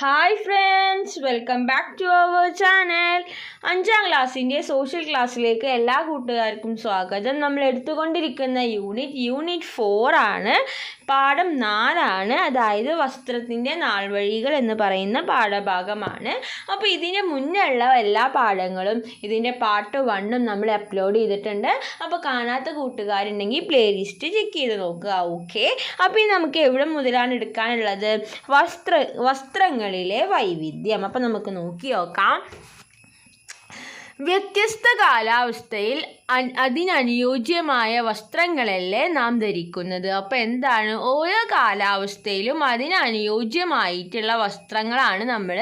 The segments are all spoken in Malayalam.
Hi friends welcome back to our channel അഞ്ചാം ക്ലാസ്സിന്റെ സോഷ്യൽ ക്ലാസ്സിലേക്ക് എല്ലാ കൂട്ടുകാർക്കും സ്വാഗതം. നമ്മൾ എടുത്തുകൊണ്ടിരിക്കുന്ന യൂണിറ്റ് യൂണിറ്റ് ഫോർ ആണ്. പാഠം നാലാണ്. അതായത് വസ്ത്രത്തിന്റെ നാൾവഴികൾ എന്ന് പറയുന്ന പാഠഭാഗമാണ്. അപ്പോൾ ഇതിന്റെ മുന്നുള്ള എല്ലാ പാഠങ്ങളും ഇതിന്റെ പാർട്ട് വണ്ണും നമ്മൾ അപ്ലോഡ് ചെയ്തിട്ടുണ്ട്. അപ്പോൾ കാണാത്ത കൂട്ടുകാരുണ്ടെങ്കിൽ പ്ലേലിസ്റ്റ് ചെക്ക് ചെയ്ത് നോക്കുക. ഓക്കെ അപ്പോൾ ഇനി നമുക്ക് എവിടെ മുതലാണ് എടുക്കാനുള്ളത്? വസ്ത്ര വസ്ത്രങ്ങളിലെ വൈവിധ്യം. അപ്പോൾ നമുക്ക് നോക്കി നോക്കാം വ്യത്യസ്ത കാലാവസ്ഥയിൽ അതിനനുയോജ്യമായ വസ്ത്രങ്ങളല്ലേ നാം ധരിക്കുന്നത്. അപ്പോൾ എന്താണ്? ഓരോ കാലാവസ്ഥയിലും അതിനനുയോജ്യമായിട്ടുള്ള വസ്ത്രങ്ങളാണ് നമ്മൾ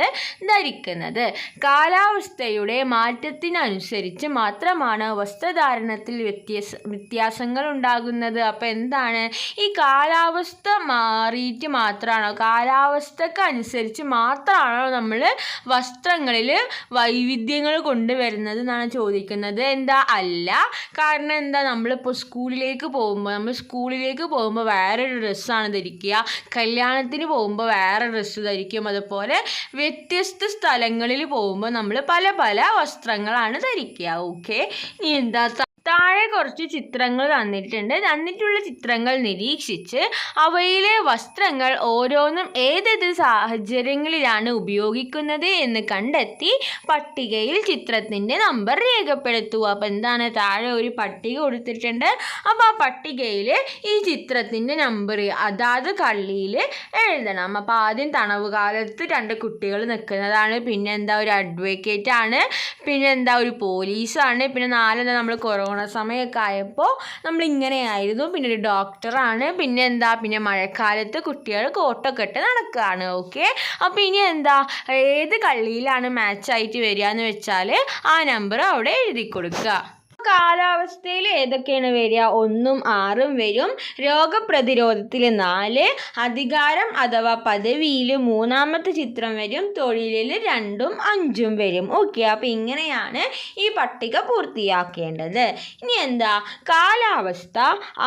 ധരിക്കുന്നത്. കാലാവസ്ഥയുടെ മാറ്റത്തിനനുസരിച്ച് മാത്രമാണ് വസ്ത്രധാരണത്തിൽ വ്യത്യാസ വ്യത്യാസങ്ങൾ ഉണ്ടാകുന്നത്. അപ്പോൾ എന്താണ്? ഈ കാലാവസ്ഥ മാറിയിട്ട് മാത്രമാണോ? കാലാവസ്ഥക്ക് അനുസരിച്ച് മാത്രമാണോ നമ്മൾ വസ്ത്രങ്ങളിൽ വൈവിധ്യങ്ങൾ കൊണ്ടുവരുന്നത്? എന്നാണ് ചോദിക്കുന്നത്. എന്താ? അല്ല. കാരണം എന്താ? നമ്മളിപ്പോൾ സ്കൂളിലേക്ക് പോകുമ്പോൾ നമ്മൾ സ്കൂളിലേക്ക് പോകുമ്പോൾ വേറൊരു ഡ്രസ്സാണ് ധരിക്കുക. കല്യാണത്തിന് പോകുമ്പോൾ വേറെ ഡ്രസ്സ് ധരിക്കും. അതുപോലെ വ്യത്യസ്ത സ്ഥലങ്ങളിൽ പോകുമ്പോൾ നമ്മൾ പല പല വസ്ത്രങ്ങളാണ് ധരിക്കുക. ഓക്കെ? ഇനി എന്താ താഴെ കുറച്ച് ചിത്രങ്ങൾ തന്നിട്ടുണ്ട്. തന്നിട്ടുള്ള ചിത്രങ്ങൾ നിരീക്ഷിച്ച് അവയിലെ വസ്ത്രങ്ങൾ ഓരോന്നും ഏതേത് സാഹചര്യങ്ങളിലാണ് ഉപയോഗിക്കുന്നത് എന്ന് കണ്ടെത്തി പട്ടികയിൽ ചിത്രത്തിന്റെ നമ്പർ രേഖപ്പെടുത്തുക. അപ്പോൾ എന്താണ്? താഴെ ഒരു പട്ടിക കൊടുത്തിട്ടുണ്ട്. അപ്പോൾ ആ പട്ടികയിൽ ഈ ചിത്രത്തിന്റെ നമ്പർ അതാത് കള്ളിയിൽ എഴുതണം. അപ്പോൾ ആദ്യം തണവ് കാലത്ത് രണ്ട് കുട്ടികൾ നിൽക്കുന്നതാണ്. പിന്നെ എന്താ ഒരു അഡ്വക്കേറ്റ് ആണ്. പിന്നെ എന്താ ഒരു പോലീസാണ് പിന്നെ നാലെന്താ നമ്മൾ കൊറോണ സമയമൊക്കെ ആയപ്പോൾ നമ്മളിങ്ങനെയായിരുന്നു. പിന്നെ ഒരു ഡോക്ടറാണ്. പിന്നെ എന്താ? പിന്നെ മഴക്കാലത്ത് കുട്ടികൾ കോട്ടൊക്കെ ഇട്ട് നടക്കുകയാണ് ഓക്കെ? അപ്പോൾ ഇനി എന്താ? ഏത് കള്ളിയിലാണ് മാച്ചായിട്ട് വരിക എന്ന് വെച്ചാൽ ആ നമ്പർ അവിടെ എഴുതി കൊടുക്കുക. കാലാവസ്ഥയിൽ ഏതൊക്കെയാണ് വരിക? ഒന്നും ആറും വരും. രോഗപ്രതിരോധത്തിൽ നാല് അധികാരം അഥവാ പദവിയിൽ മൂന്നാമത്തെ ചിത്രം വരും. തൊഴിലിൽ രണ്ടും അഞ്ചും വരും. ഓക്കെ അപ്പോൾ ഇങ്ങനെയാണ് ഈ പട്ടിക പൂർത്തിയാക്കേണ്ടത്. ഇനി എന്താ? കാലാവസ്ഥ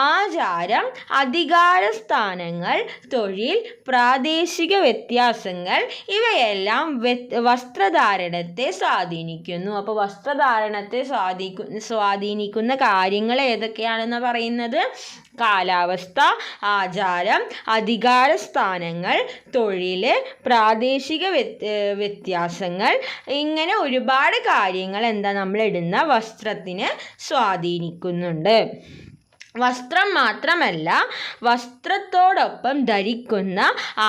ആചാരം അധികാര സ്ഥാനങ്ങൾ തൊഴിൽ പ്രാദേശിക വ്യത്യാസങ്ങൾ ഇവയെല്ലാം വസ്ത്രധാരണത്തെ സ്വാധീനിക്കുന്നു. അപ്പോൾ വസ്ത്രധാരണത്തെ സ്വാധീനിക്കു സ്വാധീനിക്കുന്ന കാര്യങ്ങൾ ഏതൊക്കെയാണെന്ന് പറയുന്നത്? കാലാവസ്ഥ ആചാരം അധികാര സ്ഥാനങ്ങൾ തൊഴിൽ പ്രാദേശിക വ്യത്യ വ്യത്യാസങ്ങൾ. ഇങ്ങനെ ഒരുപാട് കാര്യങ്ങൾ എന്താ നമ്മൾ ഇടുന്ന വസ്ത്രത്തിന് സ്വാധീനിക്കുന്നുണ്ട്. വസ്ത്രം മാത്രമല്ല വസ്ത്രത്തോടൊപ്പം ധരിക്കുന്ന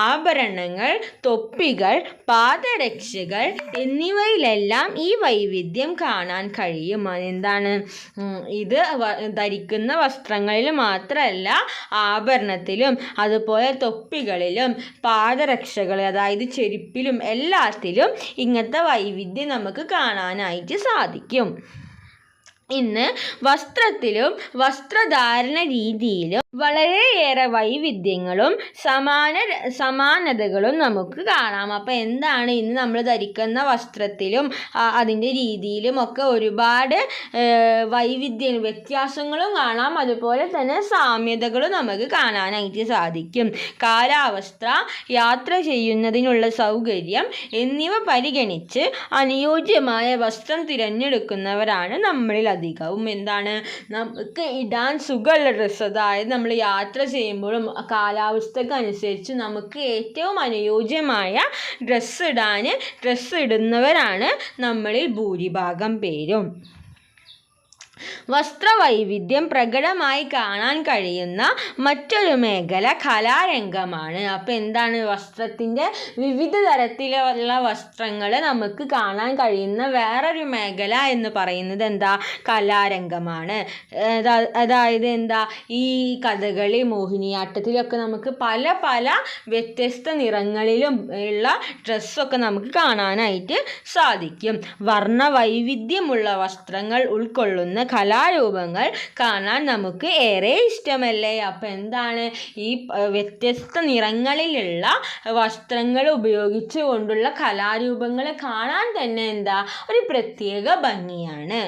ആഭരണങ്ങൾ തൊപ്പികൾ പാദരക്ഷകൾ എന്നിവയിലെല്ലാം ഈ വൈവിധ്യം കാണാൻ കഴിയും. എന്താണ്? ഇത് ധരിക്കുന്ന വസ്ത്രങ്ങളിൽ മാത്രമല്ല ആഭരണത്തിലും അതുപോലെ തൊപ്പികളിലും പാദരക്ഷകൾ അതായത് ചെരുപ്പിലും എല്ലാത്തിലും ഇങ്ങനത്തെ വൈവിധ്യം നമുക്ക് കാണാനായിട്ട് സാധിക്കും. ഇന്ന് വസ്ത്രത്തിലും വസ്ത്രധാരണ രീതിയിലും വളരെയേറെ വൈവിധ്യങ്ങളും സമാന സമാനതകളും നമുക്ക് കാണാം. അപ്പോൾ എന്താണ് ഇന്ന് നമ്മൾ ധരിക്കുന്ന വസ്ത്രത്തിലും അതിന്റെ രീതിയിലും ഒക്കെ ഒരുപാട് വൈവിധ്യ വ്യത്യാസങ്ങളും കാണാം. അതുപോലെ തന്നെ സാമ്യതകളും നമുക്ക് കാണാനായിട്ട് സാധിക്കും. കാലാവസ്ഥ യാത്ര ചെയ്യുന്നതിനുള്ള സൗകര്യം എന്നിവ പരിഗണിച്ച് അനുയോജ്യമായ വസ്ത്രം തിരഞ്ഞെടുക്കുന്നവരാണ് നമ്മളിൽ അധികവും. എന്താണ്? നമുക്ക് ഇടാൻ സുഖമുള്ള ഡ്രസ്സ് അതായത് നമ്മൾ യാത്ര ചെയ്യുമ്പോഴും കാലാവസ്ഥക്ക് അനുസരിച്ച് നമുക്ക് ഏറ്റവും അനുയോജ്യമായ ഡ്രസ്സ് ഇടാൻ ഡ്രസ്സ് ഇടുന്നവരാണ് നമ്മളിൽ ഭൂരിഭാഗം പേരും. വസ്ത്രവൈവിധ്യം പ്രകടമായി കാണാൻ കഴിയുന്ന മറ്റൊരു മേഖല കലാരംഗമാണ്. അപ്പോൾ എന്താണ് വസ്ത്രത്തിന്റെ വിവിധ തരത്തിലുള്ള വസ്ത്രങ്ങൾ നമുക്ക് കാണാൻ കഴിയുന്ന വേറൊരു മേഖല എന്ന് പറയുന്നത് എന്താ? കലാരംഗമാണ്. അതായത് എന്താ? ഈ കഥകളി മോഹിനിയാട്ടത്തിലൊക്കെ നമുക്ക് പല പല വ്യത്യസ്ത നിറങ്ങളിലും ഉള്ള ഡ്രസ്സൊക്കെ നമുക്ക് കാണാനായിട്ട് സാധിക്കും. വർണ വൈവിധ്യമുള്ള വസ്ത്രങ്ങൾ ഉൾക്കൊള്ളുന്ന കലാരൂപങ്ങൾ കാണാൻ നമുക്ക് ഏറെ ഇഷ്ടമല്ലേ? അപ്പം എന്താണ് ഈ വ്യത്യസ്ത നിറങ്ങളിലുള്ള വസ്ത്രങ്ങൾ ഉപയോഗിച്ചു കൊണ്ടുള്ള കലാരൂപങ്ങൾ കാണാൻ തന്നെ എന്താ ഒരു പ്രത്യേക ഭംഗിയാണ്.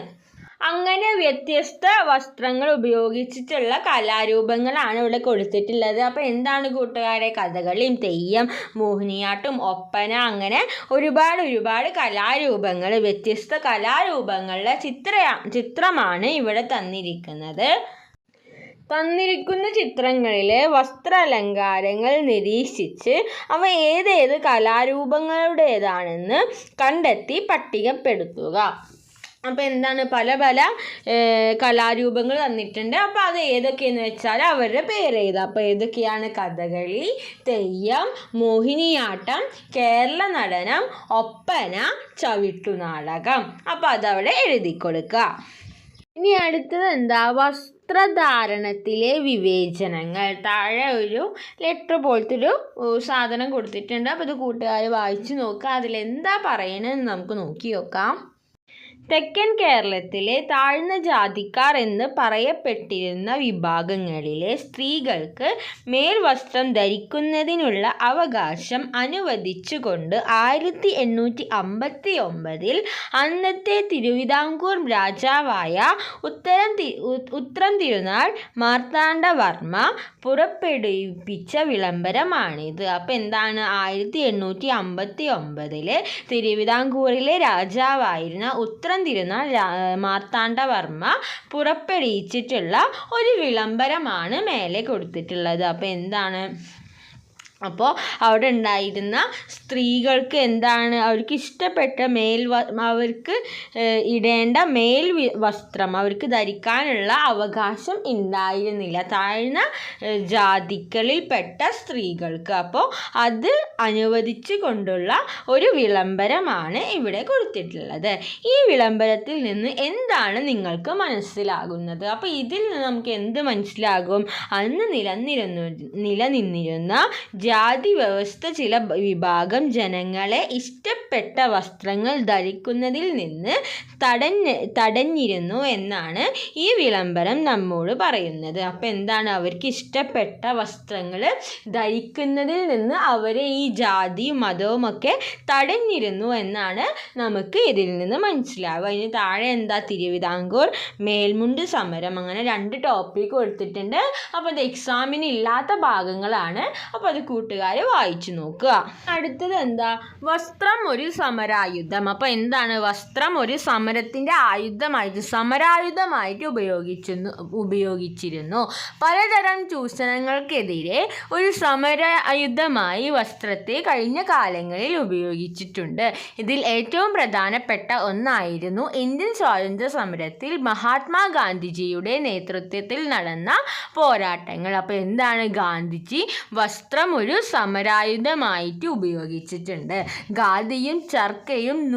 അങ്ങനെ വ്യത്യസ്ത വസ്ത്രങ്ങൾ ഉപയോഗിച്ചിട്ടുള്ള കലാരൂപങ്ങളാണ് ഇവിടെ കൊടുത്തിട്ടുള്ളത്. അപ്പോൾ എന്താണ് കൂട്ടുകാരെ? കഥകളിയും തെയ്യം മോഹിനിയാട്ടം ഒപ്പന അങ്ങനെ ഒരുപാട് ഒരുപാട് കലാരൂപങ്ങൾ വ്യത്യസ്ത കലാരൂപങ്ങളുടെ ചിത്ര ചിത്രമാണ് ഇവിടെ തന്നിരിക്കുന്നത്. തന്നിരിക്കുന്ന ചിത്രങ്ങളിലെ വസ്ത്രാലങ്കാരങ്ങൾ നിരീക്ഷിച്ച് അവ ഏതേത് കലാരൂപങ്ങളുടേതാണെന്ന് കണ്ടെത്തി പട്ടികപ്പെടുത്തുക. അപ്പോൾ എന്താണ് പല പല കലാരൂപങ്ങൾ തന്നിട്ടുണ്ട് അപ്പോൾ അത് ഏതൊക്കെയെന്ന് വെച്ചാൽ അവരുടെ പേര് എഴുതുക അപ്പോൾ ഏതൊക്കെയാണ്? കഥകളി തെയ്യം മോഹിനിയാട്ടം കേരള നടനം ഒപ്പന ചവിട്ടുനാടകം അപ്പോൾ അതവിടെ എഴുതി കൊടുക്കുക. ഇനി അടുത്തത് എന്താ? വസ്ത്രധാരണത്തിലെ വിവേചനങ്ങൾ. താഴെ ഒരു ലെറ്റർ പോലത്തെ ഒരു സാധനം കൊടുത്തിട്ടുണ്ട്. അപ്പോൾ ഇത് കൂട്ടുകാർ വായിച്ചു നോക്കുക. അതിലെന്താ പറയണമെന്ന് നമുക്ക് നോക്കി നോക്കാം. തെക്കൻ കേരളത്തിലെ താഴ്ന്ന ജാതിക്കാർ എന്ന് പറയപ്പെട്ടിരുന്ന വിഭാഗങ്ങളിലെ സ്ത്രീകൾക്ക് മേൽവസ്ത്രം ധരിക്കുന്നതിനുള്ള അവകാശം അനുവദിച്ചുകൊണ്ട് ആയിരത്തി എണ്ണൂറ്റി അമ്പത്തി ഒമ്പതിൽ അന്നത്തെ തിരുവിതാംകൂർ രാജാവായ ഉത്തരം ഉത്തരം തിരുനാൾ മാർത്താണ്ഡവർമ്മ പുറപ്പെടുവിപ്പിച്ച വിളംബരമാണിത്. അപ്പോൾ എന്താണ്? ആയിരത്തി എണ്ണൂറ്റി അമ്പത്തി ഒമ്പതിൽ തിരുവിതാംകൂറിലെ രാജാവായിരുന്ന ഉത്രം തിരുനാൾ മാർത്താണ്ഡവർമ്മ പുറപ്പെടുവിച്ചിട്ടുള്ള ഒരു വിളംബരമാണ് മേലെ കൊടുത്തിട്ടുള്ളത്. അപ്പോൾ എന്താണ്? അപ്പോൾ അവിടെ ഉണ്ടായിരുന്ന സ്ത്രീകൾക്ക് എന്താണ് അവർക്ക് ഇഷ്ടപ്പെട്ട മേൽ അവർക്ക് ഇടേണ്ട മേൽ വസ്ത്രം അവർക്ക് ധരിക്കാനുള്ള അവകാശം ഉണ്ടായിരുന്നില്ല. താഴ്ന്ന ജാതികളിൽപ്പെട്ട സ്ത്രീകൾക്ക്. അപ്പോൾ അത് അനുവദിച്ചു കൊണ്ടുള്ള ഒരു വിളംബരമാണ് ഇവിടെ കൊടുത്തിട്ടുള്ളത്. ഈ വിളംബരത്തിൽ നിന്ന് എന്താണ് നിങ്ങൾക്ക് മനസ്സിലാകുന്നത്? അപ്പോൾ ഇതിൽ നിന്ന് നമുക്ക് എന്ത് മനസ്സിലാകും? അന്ന് നിലനിരുന്നു നിലനിന്നിരുന്ന ജാതി വ്യവസ്ഥ ചില വിഭാഗം ജനങ്ങളെ ഇഷ്ടപ്പെട്ട വസ്ത്രങ്ങൾ ധരിക്കുന്നതിൽ നിന്ന് തടഞ്ഞ് തടഞ്ഞിരുന്നു എന്നാണ് ഈ വിളംബരം നമ്മോട് പറയുന്നത്. അപ്പം എന്താണ് അവർക്ക് ഇഷ്ടപ്പെട്ട വസ്ത്രങ്ങൾ ധരിക്കുന്നതിൽ നിന്ന് അവരെ ഈ ജാതിയും മതവും ഒക്കെ തടഞ്ഞിരുന്നു എന്നാണ് നമുക്ക് ഇതിൽ നിന്ന് മനസ്സിലാവുക. അതിന് താഴെ എന്താ തിരുവിതാംകൂർ മേൽമുണ്ട് സമരം അങ്ങനെ രണ്ട് ടോപ്പിക് കൊടുത്തിട്ടുണ്ട്. അപ്പോൾ അത് എക്സാമിന് ഇല്ലാത്ത ഭാഗങ്ങളാണ്. അപ്പോൾ അത് കൂട്ടുകാർ വായിച്ചു നോക്കുക. അടുത്തത് എന്താ? വസ്ത്രം ഒരു സമരായുധം. അപ്പോൾ എന്താണ്? വസ്ത്രം ഒരു സമരത്തിന്റെ ആയുധമായിട്ട് സമരായുധമായിട്ട് ഉപയോഗിച്ചിരുന്നു ഉപയോഗിച്ചിരുന്നു. പലതരം ചൂഷണങ്ങൾക്കെതിരെ ഒരു സമരായുധമായി വസ്ത്രത്തെ കഴിഞ്ഞ കാലങ്ങളിൽ ഉപയോഗിച്ചിട്ടുണ്ട്. ഇതിൽ ഏറ്റവും പ്രധാനപ്പെട്ട ഒന്നായിരുന്നു ഇന്ത്യൻ സ്വാതന്ത്ര്യ സമരത്തിൽ മഹാത്മാഗാന്ധിജിയുടെ നേതൃത്വത്തിൽ നടന്ന പോരാട്ടങ്ങൾ. അപ്പോൾ എന്താണ് ഗാന്ധിജി? വസ്ത്രം ഒരു സമരായുധമായിട്ട് ഉപയോഗിച്ചിട്ടുണ്ട്. ഖാദിയും ചർക്കയും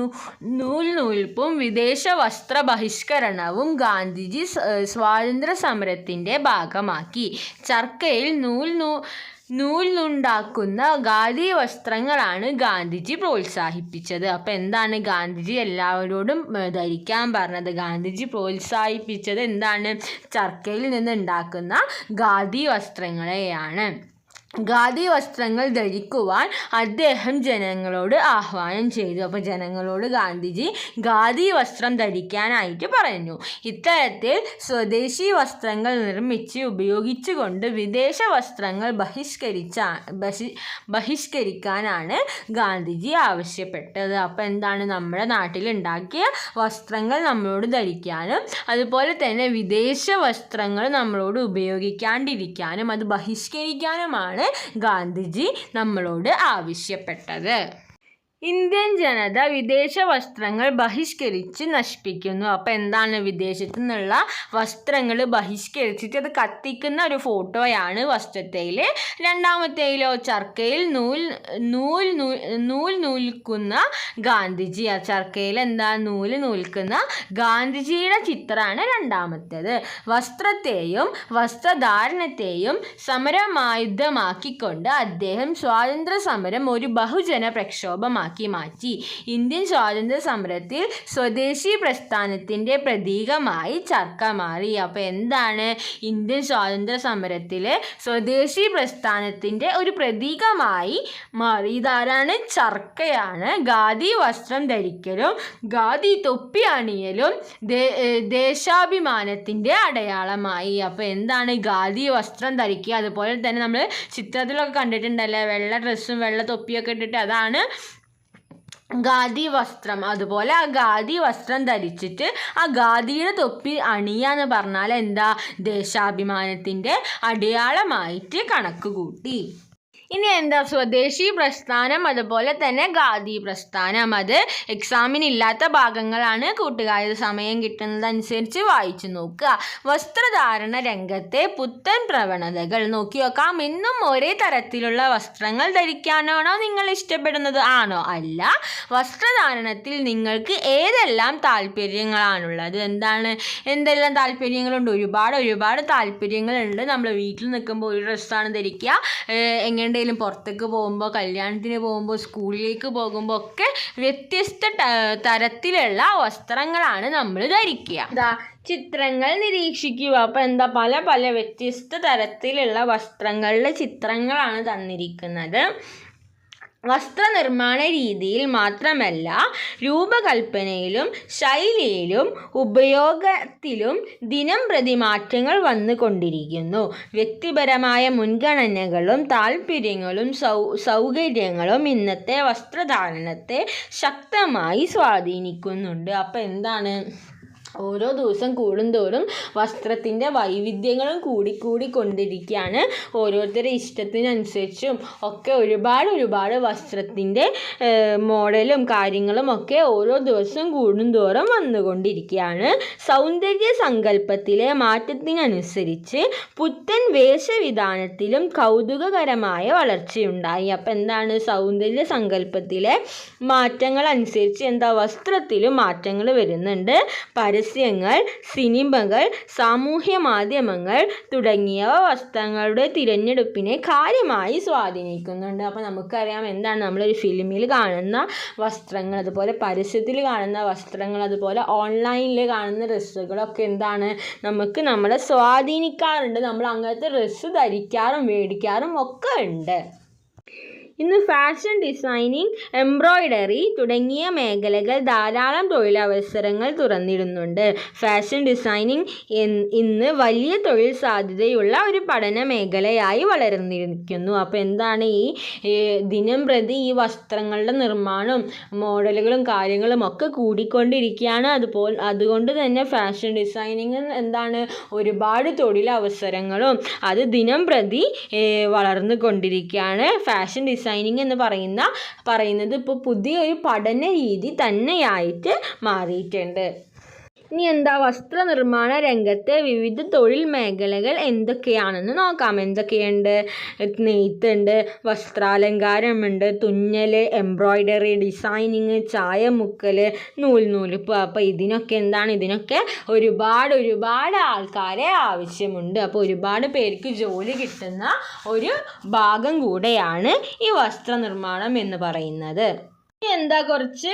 നൂൽ നൂൽപ്പും വിദേശ വസ്ത്ര ബഹിഷ്കരണവും ഗാന്ധിജി സ്വാതന്ത്ര്യ സമരത്തിന്റെ ഭാഗമാക്കി. ചർക്കയിൽ നൂൽ നൂ നൂലുണ്ടാക്കുന്ന ഖാദി വസ്ത്രങ്ങളാണ് ഗാന്ധിജി പ്രോത്സാഹിപ്പിച്ചത്. അപ്പോൾ എന്താണ് ഗാന്ധിജി എല്ലാവരോടും ധരിക്കാൻ പറഞ്ഞത്? ഗാന്ധിജി പ്രോത്സാഹിപ്പിച്ചത് എന്താണ്? ചർക്കയിൽ നിന്ന് ഉണ്ടാക്കുന്ന ഖാദി വസ്ത്രങ്ങളെയാണ്. ഖാദി വസ്ത്രങ്ങൾ ധരിക്കുവാൻ അദ്ദേഹം ജനങ്ങളോട് ആഹ്വാനം ചെയ്തു. അപ്പോൾ ജനങ്ങളോട് ഗാന്ധിജി ഖാദി വസ്ത്രം ധരിക്കാനായിട്ട് പറഞ്ഞു ഇത്തരത്തിൽ സ്വദേശി വസ്ത്രങ്ങൾ നിർമ്മിച്ച് ഉപയോഗിച്ചുകൊണ്ട് വിദേശ വസ്ത്രങ്ങൾ ബഹിഷ്കരിച്ച ബഹി ബഹിഷ്കരിക്കാനാണ് ഗാന്ധിജി ആവശ്യപ്പെട്ടത്. അപ്പോൾ എന്താണ് നമ്മുടെ നാട്ടിലുണ്ടാക്കിയ വസ്ത്രങ്ങൾ നമ്മളോട് ധരിക്കാനും അതുപോലെ തന്നെ വിദേശ വസ്ത്രങ്ങൾ നമ്മളോട് ഉപയോഗിക്കാണ്ടിരിക്കാനും അത് ബഹിഷ്കരിക്കാനുമാണ് ഗാന്ധിജി നമ്മളോട് ആവശ്യപ്പെട്ടത് ഇന്ത്യൻ ജനത വിദേശ വസ്ത്രങ്ങൾ ബഹിഷ്കരിച്ച് നശിപ്പിക്കുന്നു. അപ്പോൾ എന്താണ് വിദേശത്തു നിന്നുള്ള വസ്ത്രങ്ങൾ ബഹിഷ്കരിച്ചിട്ട് അത് കത്തിക്കുന്ന ഒരു ഫോട്ടോയാണ് വസ്ത്രത്തിൽ രണ്ടാമത്തേലോ ചർക്കയിൽ നൂൽ നൂൽ നൂൽ നൂൽക്കുന്ന ഗാന്ധിജി. ആ ചർക്കയിൽ എന്താ നൂൽ നൂൽക്കുന്ന ഗാന്ധിജിയുടെ ചിത്രമാണ് രണ്ടാമത്തേത്. വസ്ത്രത്തെയും വസ്ത്രധാരണത്തെയും സമരമായുധമാക്കിക്കൊണ്ട് അദ്ദേഹം സ്വാതന്ത്ര്യ സമരം ഒരു ബഹുജന പ്രക്ഷോഭമാക്കി. ആക്കി മാറ്റി. ഇന്ത്യൻ സ്വാതന്ത്ര്യ സമരത്തിൽ സ്വദേശി പ്രസ്ഥാനത്തിന്റെ പ്രതീകമായി ചർക്ക മാറി. അപ്പോൾ എന്താണ് ഇന്ത്യൻ സ്വാതന്ത്ര്യ സമരത്തിൽ സ്വദേശി പ്രസ്ഥാനത്തിന്റെ ഒരു പ്രതീകമായി മാറി? ഇതാരാണ്? ചർക്കയാണ്. ഖാദി വസ്ത്രം ധരിക്കലും ഖാദി തൊപ്പി അണിയലും ദേശാഭിമാനത്തിന്റെ അടയാളമായി. അപ്പോൾ എന്താണ് ഖാദി വസ്ത്രം ധരിക്കുക? അതുപോലെ തന്നെ നമ്മൾ ചിത്രത്തിലൊക്കെ കണ്ടിട്ടുണ്ടല്ലേ? വെള്ള ഡ്രസ്സും വെള്ള തൊപ്പിയൊക്കെ ഇട്ടിട്ട് അതാണ് ഖാദി വസ്ത്രം അതുപോലെ ആ ഖാദി വസ്ത്രം ധരിച്ചിട്ട് ആ ഖാദിയുടെ തൊപ്പി അണിയാന്ന് പറഞ്ഞാൽ എന്താ? ദേശാഭിമാനത്തിന്റെ അടയാളമായിട്ട് കണക്ക് കൂട്ടി. ഇനി എന്താ സ്വദേശി പ്രസ്ഥാനം അതുപോലെ തന്നെ ഖാദി പ്രസ്ഥാനം. അത് എക്സാമിനില്ലാത്ത ഭാഗങ്ങളാണ് കൂട്ടുകാർ സമയം കിട്ടുന്നതനുസരിച്ച് വായിച്ചു നോക്കുക. വസ്ത്രധാരണ രംഗത്തെ പുത്തൻ പ്രവണതകൾ നോക്കി നോക്കാം. ഇന്നും ഒരേ തരത്തിലുള്ള വസ്ത്രങ്ങൾ ധരിക്കാനാണോ നിങ്ങൾ ഇഷ്ടപ്പെടുന്നത്? ആണോ? അല്ല. വസ്ത്രധാരണത്തിൽ നിങ്ങൾക്ക് ഏതെല്ലാം താല്പര്യങ്ങളാണുള്ളത്? എന്താണ്? എന്തെല്ലാം താല്പര്യങ്ങളുണ്ട്? ഒരുപാട് ഒരുപാട് താല്പര്യങ്ങളുണ്ട്. നമ്മൾ വീട്ടിൽ നിൽക്കുമ്പോൾ ഒരു ഡ്രസ്സാണ് ധരിക്കുക. ഏഹ് എങ്ങോട്ടേലും പുറത്തേക്ക് പോകുമ്പോൾ കല്യാണത്തിന് പോകുമ്പോൾ സ്കൂളിലേക്ക് പോകുമ്പോൾ ഒക്കെ വ്യത്യസ്ത തരത്തിലുള്ള വസ്ത്രങ്ങളാണ് നമ്മൾ ധരിക്കുക. എന്താ ചിത്രങ്ങൾ നിരീക്ഷിക്കുക. അപ്പോൾ എന്താ പല പല വ്യത്യസ്ത തരത്തിലുള്ള വസ്ത്രങ്ങളുടെ ചിത്രങ്ങളാണ് തന്നിരിക്കുന്നത്. വസ്ത്രനിർമ്മാണ രീതിയിൽ മാത്രമല്ല രൂപകൽപ്പനയിലും ശൈലിയിലും ഉപയോഗത്തിലും ദിനം പ്രതി മാറ്റങ്ങൾ വന്നുകൊണ്ടിരിക്കുന്നു. വ്യക്തിപരമായ മുൻഗണനകളും താല്പര്യങ്ങളും സൗ സൗകര്യങ്ങളും ഇന്നത്തെ വസ്ത്രധാരണത്തെ ശക്തമായി സ്വാധീനിക്കുന്നുണ്ട്. അപ്പോൾ എന്താണ്? ഓരോ ദിവസം കൂടുന്തോറും വസ്ത്രത്തിന്റെ വൈവിധ്യങ്ങളും കൂടിക്കൂടി കൊണ്ടിരിക്കുകയാണ്. ഓരോരുത്തരുടെ ഇഷ്ടത്തിനനുസരിച്ചും ഒക്കെ ഒരുപാട് ഒരുപാട് വസ്ത്രത്തിന്റെ മോഡലും കാര്യങ്ങളും ഒക്കെ ഓരോ ദിവസം കൂടുന്തോറും വന്നുകൊണ്ടിരിക്കുകയാണ്. സൗന്ദര്യ സങ്കല്പത്തിലെ മാറ്റത്തിനനുസരിച്ച് പുത്തൻ വേഷവിധാനത്തിലും കൗതുകകരമായ വളർച്ചയുണ്ടായി. അപ്പം എന്താണ് സൗന്ദര്യ സങ്കല്പത്തിലെ മാറ്റങ്ങൾ അനുസരിച്ച് എന്താ വസ്ത്രത്തിലും മാറ്റങ്ങൾ വരുന്നുണ്ട്. പരസ്യങ്ങൾ സിനിമകൾ സാമൂഹ്യ മാധ്യമങ്ങൾ തുടങ്ങിയവ വസ്ത്രങ്ങളുടെ തിരഞ്ഞെടുപ്പിനെ കാര്യമായി സ്വാധീനിക്കുന്നുണ്ട്. അപ്പോൾ നമുക്കറിയാം എന്താണ് നമ്മളൊരു ഫിലിമിൽ കാണുന്ന വസ്ത്രങ്ങൾ അതുപോലെ പരസ്യത്തിൽ കാണുന്ന വസ്ത്രങ്ങൾ അതുപോലെ ഓൺലൈനിൽ കാണുന്ന ഡ്രസ്സുകളൊക്കെ എന്താണ് നമുക്ക് നമ്മളെ സ്വാധീനിക്കാറുണ്ട്. നമ്മൾ അങ്ങനത്തെ ഡ്രസ്സ് ധരിക്കാറും മേടിക്കാറും ഒക്കെ ഉണ്ട്. ഇന്ന് ഫാഷൻ ഡിസൈനിങ് എംബ്രോയ്ഡറി തുടങ്ങിയ മേഖലകൾ ധാരാളം തൊഴിലവസരങ്ങൾ തുറന്നിടുന്നുണ്ട്. ഫാഷൻ ഡിസൈനിങ് ഇന്ന് വലിയ തൊഴിൽ സാധ്യതയുള്ള ഒരു പഠന മേഖലയായി വളർന്നിരിക്കുന്നു. അപ്പോൾ എന്താണ് ഈ ദിനം പ്രതി ഈ വസ്ത്രങ്ങളുടെ നിർമ്മാണവും മോഡലുകളും കാര്യങ്ങളും ഒക്കെ കൂടിക്കൊണ്ടിരിക്കുകയാണ്. അതുപോലെ അതുകൊണ്ട് തന്നെ ഫാഷൻ ഡിസൈനിങ് എന്താണ് ഒരുപാട് തൊഴിലവസരങ്ങളും അത് ദിനം പ്രതി വളർന്നു വളർന്നുകൊണ്ടിരിക്കുകയാണ്. ഫാഷൻ ഡിസൈനിങ് എന്ന് പറയുന്ന പറയുന്നത് ഇപ്പോൾ പുതിയൊരു പഠന രീതി തന്നെയായിട്ട് മാറിയിട്ടുണ്ട്. ഇനി എന്താ വസ്ത്രനിർമ്മാണ രംഗത്തെ വിവിധ തൊഴിൽ മേഖലകൾ എന്തൊക്കെയാണെന്ന് നോക്കാം. എന്തൊക്കെയുണ്ട്? നെയ്ത്തുണ്ട് വസ്ത്രാലങ്കാരമുണ്ട് തുന്നൽ എംബ്രോയ്ഡറി ഡിസൈനിങ് ചായമുക്കൽ നൂൽ നൂലിപ്പ് അപ്പോൾ ഇതിനൊക്കെ എന്താണ്? ഇതിനൊക്കെ ഒരുപാട് ഒരുപാട് ആൾക്കാരെ ആവശ്യമുണ്ട്. അപ്പോൾ ഒരുപാട് പേർക്ക് ജോലി കിട്ടുന്ന ഒരു ഭാഗം കൂടെയാണ് ഈ വസ്ത്രനിർമ്മാണം എന്ന് പറയുന്നത്. എന്താ കുറച്ച്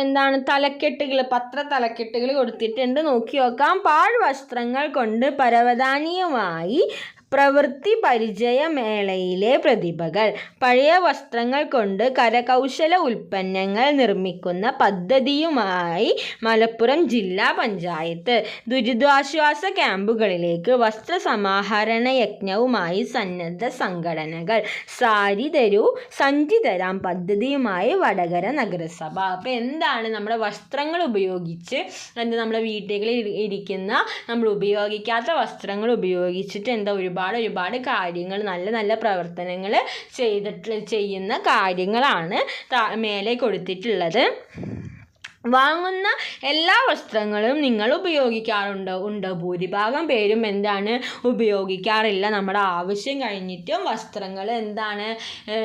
എന്താണ് തലക്കെട്ടുകൾ പത്ര തലക്കെട്ടുകൾ കൊടുത്തിട്ടുണ്ട്. നോക്കി നോക്കാം. പാഴ്വസ്ത്രങ്ങൾ കൊണ്ട് പരവതാനിയുമായി പ്രവൃത്തി പരിചയമേളയിലെ പ്രതിഭകൾ. പഴയ വസ്ത്രങ്ങൾ കൊണ്ട് കരകൗശല ഉൽപ്പന്നങ്ങൾ നിർമ്മിക്കുന്ന പദ്ധതിയുമായി മലപ്പുറം ജില്ലാ പഞ്ചായത്ത്. ദുരിതാശ്വാസ ക്യാമ്പുകളിലേക്ക് വസ്ത്രസമാഹരണ യജ്ഞവുമായി സന്നദ്ധ സംഘടനകൾ. സാരി തരൂ സഞ്ചി തരാം പദ്ധതിയുമായി വടകര നഗരസഭ. അപ്പോൾ എന്താണ് നമ്മുടെ വസ്ത്രങ്ങൾ ഉപയോഗിച്ച് എന്താ നമ്മുടെ വീട്ടുകളിൽ ഇരിക്കുന്ന നമ്മൾ ഉപയോഗിക്കാത്ത വസ്ത്രങ്ങൾ ഉപയോഗിച്ചിട്ട് എന്താ ഒരുപാട് ഒരുപാട് ഒരുപാട് കാര്യങ്ങൾ നല്ല നല്ല പ്രവർത്തനങ്ങൾ ചെയ്തിട്ട് ചെയ്യുന്ന കാര്യങ്ങളാണ് മേലെ കൊടുത്തിട്ടുള്ളത്. വാങ്ങുന്ന എല്ലാ വസ്ത്രങ്ങളും നിങ്ങൾ ഉപയോഗിക്കാറുണ്ടോ? ഉണ്ട്? ഭൂരിഭാഗം പേരും എന്താണ്? ഉപയോഗിക്കാറില്ല. നമ്മുടെ ആവശ്യം കഴിഞ്ഞിട്ടും വസ്ത്രങ്ങൾ എന്താണ്?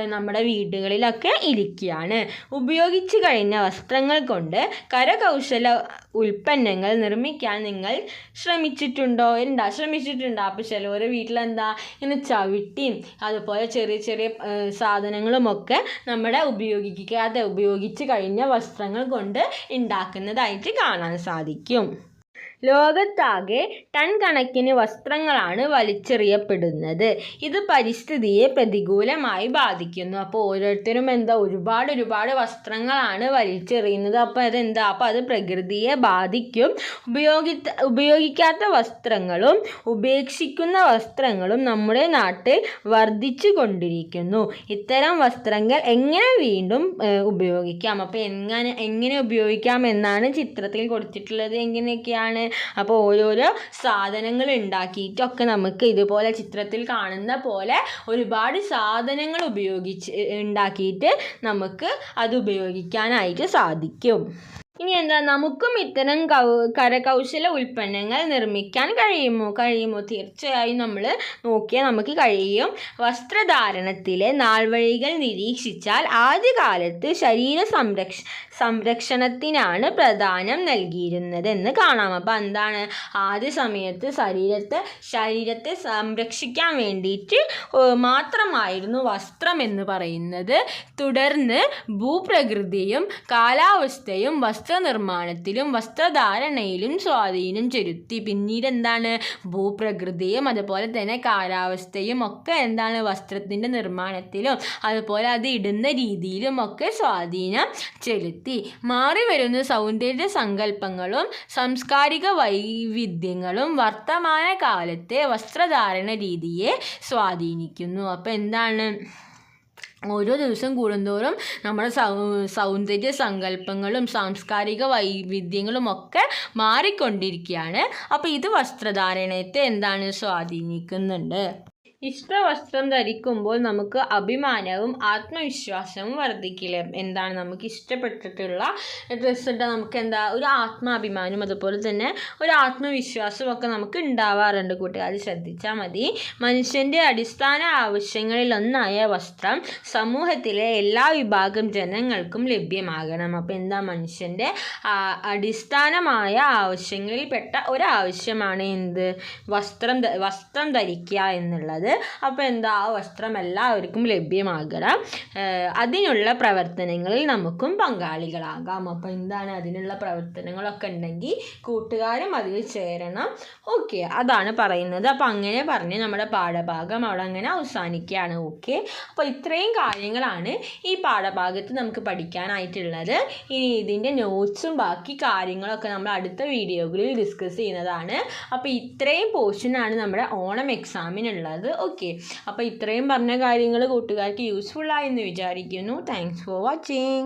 നമ്മുടെ വീടുകളിലൊക്കെ ഇരിക്കുകയാണ്. ഉപയോഗിച്ചു കഴിഞ്ഞ വസ്ത്രങ്ങൾ കൊണ്ട് കരകൗശല ഉൽപ്പന്നങ്ങൾ നിർമ്മിക്കാൻ നിങ്ങൾ ശ്രമിച്ചിട്ടുണ്ടോ? എന്താ? ശ്രമിച്ചിട്ടുണ്ടോ? അപ്പോൾ ചിലവർ വീട്ടിലെന്താ? ഇങ്ങനെ ചവിട്ടിയും അതുപോലെ ചെറിയ ചെറിയ സാധനങ്ങളുമൊക്കെ നമ്മുടെ ഉപയോഗിക്കാതെ ഉപയോഗിച്ച് കഴിഞ്ഞ വസ്ത്രങ്ങൾ കൊണ്ട് ഉണ്ടാക്കുന്നതായിട്ട് കാണാൻ സാധിക്കും. ലോകത്താകെ ടൺ കണക്കിന് വസ്ത്രങ്ങളാണ് വലിച്ചെറിയപ്പെടുന്നത്. ഇത് പരിസ്ഥിതിയെ പ്രതികൂലമായി ബാധിക്കുന്നു. അപ്പോൾ ഓരോരുത്തരും എന്താ ഒരുപാട് ഒരുപാട് വസ്ത്രങ്ങളാണ് വലിച്ചെറിയുന്നത്. അപ്പോൾ അതെന്താ? അപ്പോൾ അത് പ്രകൃതിയെ ബാധിക്കും. ഉപയോഗി ഉപയോഗിക്കാത്ത വസ്ത്രങ്ങളും ഉപേക്ഷിക്കുന്ന വസ്ത്രങ്ങളും നമ്മുടെ നാട്ടിൽ വർദ്ധിച്ചു കൊണ്ടിരിക്കുന്നു. ഇത്തരം വസ്ത്രങ്ങൾ എങ്ങനെ വീണ്ടും ഉപയോഗിക്കാം? അപ്പോൾ എങ്ങനെ എങ്ങനെ ഉപയോഗിക്കാം എന്നാണ് ചിത്രത്തിൽ കൊടുത്തിട്ടുള്ളത്. എങ്ങനെയൊക്കെയാണ് അപ്പോൾ ഓരോരോ സാധനങ്ങൾ ഉണ്ടാക്കിയിട്ടൊക്കെ നമുക്ക് ഇതുപോലെ ചിത്രത്തിൽ കാണുന്ന പോലെ ഒരുപാട് സാധനങ്ങൾ ഉപയോഗിച്ച് ഉണ്ടാക്കിയിട്ട് നമുക്ക് അത് ഉപയോഗിക്കാനായിട്ട് സാധിക്കും. ഇനി എന്താ നമുക്കും ഇത്തരം കൗ കരകൗശല ഉൽപ്പന്നങ്ങൾ നിർമ്മിക്കാൻ കഴിയുമോ? കഴിയുമോ? തീർച്ചയായും നമ്മൾ നോക്കിയാൽ നമുക്ക് കഴിയും. വസ്ത്രധാരണത്തിലെ നാൾവഴികൾ നിരീക്ഷിച്ചാൽ ആദ്യകാലത്ത് ശരീര സംരക്ഷ സംരക്ഷണത്തിനാണ് പ്രധാനം നൽകിയിരുന്നത് എന്ന് കാണാം. അപ്പം എന്താണ്? ആദ്യ സമയത്ത് ശരീരത്തെ ശരീരത്തെ സംരക്ഷിക്കാൻ വേണ്ടിയിട്ട് മാത്രമായിരുന്നു വസ്ത്രം എന്ന് പറയുന്നത്. തുടർന്ന് ഭൂപ്രകൃതിയും കാലാവസ്ഥയും വസ്ത്രനിർമ്മാണത്തിലും വസ്ത്രധാരണയിലും സ്വാധീനം ചെലുത്തി. പിന്നീട് എന്താണ്? ഭൂപ്രകൃതിയും അതുപോലെ തന്നെ കാലാവസ്ഥയും ഒക്കെ എന്താണ്? വസ്ത്രത്തിന്റെ നിർമ്മാണത്തിലും അതുപോലെ അത് ഇടുന്ന രീതിയിലും ഒക്കെ സ്വാധീനം ചെലുത്തി. മാറി വരുന്ന സൗന്ദര്യ സങ്കല്പങ്ങളും സാംസ്കാരിക വൈവിധ്യങ്ങളും വർത്തമാന കാലത്തെ വസ്ത്രധാരണ രീതിയെ സ്വാധീനിക്കുന്നു. അപ്പോൾ എന്താണ്? ഓരോ ദിവസം കൂടുന്തോറും നമ്മുടെ സൗ സൗന്ദര്യ സങ്കല്പങ്ങളും സാംസ്കാരിക വൈവിധ്യങ്ങളും ഒക്കെ മാറിക്കൊണ്ടിരിക്കുകയാണ്. അപ്പോൾ ഇത് വസ്ത്രധാരണത്തെ എന്താണ് സ്വാധീനിക്കുന്നുണ്ട്? ഇഷ്ടവസ്ത്രം ധരിക്കുമ്പോൾ നമുക്ക് അഭിമാനവും ആത്മവിശ്വാസവും വർദ്ധിക്കില്ലേ? എന്താണ് നമുക്ക് ഇഷ്ടപ്പെട്ടിട്ടുള്ള ഡ്രസ്സ് നമുക്ക് എന്താ ഒരു ആത്മാഭിമാനം അതുപോലെ തന്നെ ഒരു ആത്മവിശ്വാസവും ഒക്കെ നമുക്ക് ഉണ്ടാവാറുണ്ട് കൂട്ടുകാർ. ശ്രദ്ധിച്ചാൽ മതി. മനുഷ്യന്റെ അടിസ്ഥാന ആവശ്യങ്ങളിലൊന്നായ വസ്ത്രം സമൂഹത്തിലെ എല്ലാ വിഭാഗം ജനങ്ങൾക്കും ലഭ്യമാകണം. അപ്പോൾ എന്താ മനുഷ്യന്റെ അടിസ്ഥാനമായ ആവശ്യങ്ങളിൽപ്പെട്ട ഒരാവശ്യമാണ് എന്ത്? വസ്ത്രം വസ്ത്രം ധരിക്കുക എന്നുള്ളത്. അപ്പോൾ എന്താ ആ വസ്ത്രം എല്ലാവർക്കും ലഭ്യമാകണം. അതിനുള്ള പ്രവർത്തനങ്ങളിൽ നമുക്കും പങ്കാളികളാകാം. അപ്പോൾ എന്താണ് അതിനുള്ള പ്രവർത്തനങ്ങളൊക്കെ ഉണ്ടെങ്കിൽ കൂട്ടുകാരും അതിൽ ചേരണം. ഓക്കെ അതാണ് പറയുന്നത്. അപ്പോൾ അങ്ങനെ പറഞ്ഞ് നമ്മുടെ പാഠഭാഗം അവിടെ അങ്ങനെ അവസാനിക്കുകയാണ്. ഓക്കെ അപ്പോൾ ഇത്രയും കാര്യങ്ങളാണ് ഈ പാഠഭാഗത്ത് നമുക്ക് പഠിക്കാനായിട്ടുള്ളത്. ഇനി ഇതിന്റെ നോട്ട്സും ബാക്കി കാര്യങ്ങളൊക്കെ നമ്മൾ അടുത്ത വീഡിയോകളിൽ ഡിസ്കസ് ചെയ്യുന്നതാണ്. അപ്പോൾ ഇത്രയും പോർഷനാണ് നമ്മുടെ ഓണം എക്സാമിനുള്ളത് ഓക്കെ അപ്പോൾ ഇത്രയും പറഞ്ഞ കാര്യങ്ങൾ കൂട്ടുകാർക്ക് എന്ന് വിചാരിക്കുന്നു. Thanks for watching